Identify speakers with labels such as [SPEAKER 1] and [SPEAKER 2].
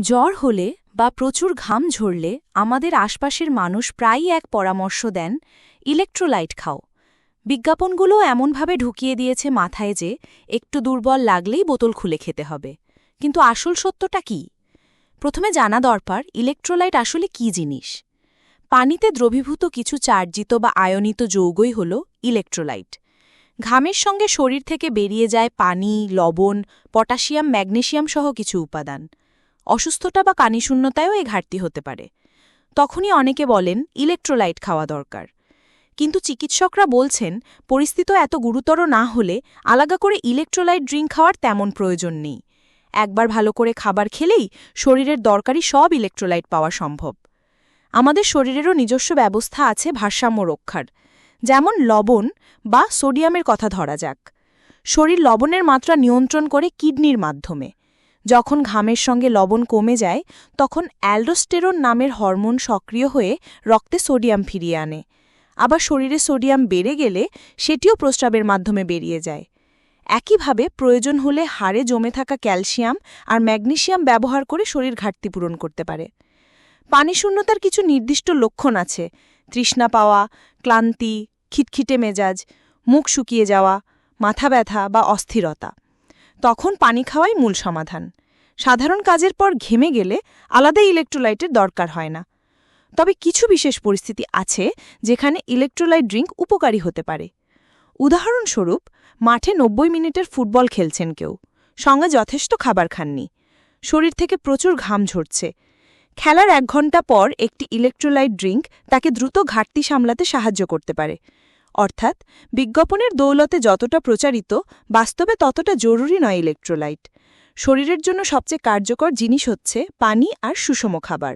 [SPEAKER 1] জ্বর হলে বা প্রচুর ঘাম ঝরলে আমাদের আশপাশের মানুষ প্রায়ই এক পরামর্শ দেন, ইলেকট্রোলাইট খাও। বিজ্ঞাপনগুলো এমনভাবে ঢুকিয়ে দিয়েছে মাথায় যে একটু দুর্বল লাগলেই বোতল খুলে খেতে হবে। কিন্তু আসল সত্যটা কি? প্রথমে জানা দরকার, ইলেকট্রোলাইট আসলে কি জিনিস? পানিতে দ্রবীভূত কিছু চার্জিত বা আয়নিত যৌগই হল ইলেকট্রোলাইট। ঘামের সঙ্গে শরীর থেকে বেরিয়ে যায় পানি, লবণ, পটাশিয়াম, ম্যাগনেশিয়াম সহ কিছু উপাদান। অসুস্থতা বা কানিশূন্যতায়ও এ ঘাটতি হতে পারে। তখনই অনেকে বলেন ইলেকট্রোলাইট খাওয়া দরকার। কিন্তু চিকিৎসকরা বলছেন, পরিস্থিতি এত গুরুতর না হলে আলাদা করে ইলেকট্রোলাইট ড্রিঙ্ক খাওয়ার তেমন প্রয়োজন নেই। একবার ভালো করে খাবার খেলেই শরীরের দরকারি সব ইলেকট্রোলাইট পাওয়া সম্ভব। আমাদের শরীরেরও নিজস্ব ব্যবস্থা আছে ভারসাম্য রক্ষার। যেমন লবণ বা সোডিয়ামের কথা ধরা যাক। শরীর লবণের মাত্রা নিয়ন্ত্রণ করে কিডনির মাধ্যমে। যখন ঘামের সঙ্গে লবণ কমে যায়, তখন অ্যালডোস্টেরন নামের হরমোন সক্রিয় হয়ে রক্তে সোডিয়াম ফিরিয়ে আনে। আবার শরীরে সোডিয়াম বেড়ে গেলে সেটিও প্রস্রাবের মাধ্যমে বেরিয়ে যায়। একইভাবে প্রয়োজন হলে হাড়ে জমে থাকা ক্যালসিয়াম আর ম্যাগনেশিয়াম ব্যবহার করে শরীর ঘাটতি পূরণ করতে পারে। পানিশূন্যতার কিছু নির্দিষ্ট লক্ষণ আছে। তৃষ্ণা পাওয়া, ক্লান্তি, খিটখিটে মেজাজ, মুখ শুকিয়ে যাওয়া, মাথা ব্যথা বা অস্থিরতা। তখন পানি খাওয়াই মূল সমাধান। সাধারণ কাজের পর ঘেমে গেলে আলাদা ইলেকট্রোলাইটের দরকার হয় না। তবে কিছু বিশেষ পরিস্থিতি আছে যেখানে ইলেকট্রোলাইট ড্রিঙ্ক উপকারী হতে পারে। উদাহরণস্বরূপ, মাঠে নব্বই মিনিটের ফুটবল খেলছেন কেউ। সঙ্গে যথেষ্ট খাবার খাননি। শরীর থেকে প্রচুর ঘাম ঝরছে। খেলার এক ঘণ্টা পর একটি ইলেকট্রোলাইট ড্রিঙ্ক তাকে দ্রুত ঘাটতি সামলাতে সাহায্য করতে পারে। অর্থাৎ বিজ্ঞাপনের দৌলতে যতটা প্রচারিত, বাস্তবে ততটা জরুরি নয় ইলেকট্রোলাইট। শরীরের জন্য সবচেয়ে কার্যকর জিনিস হচ্ছে পানি আর সুষম খাবার।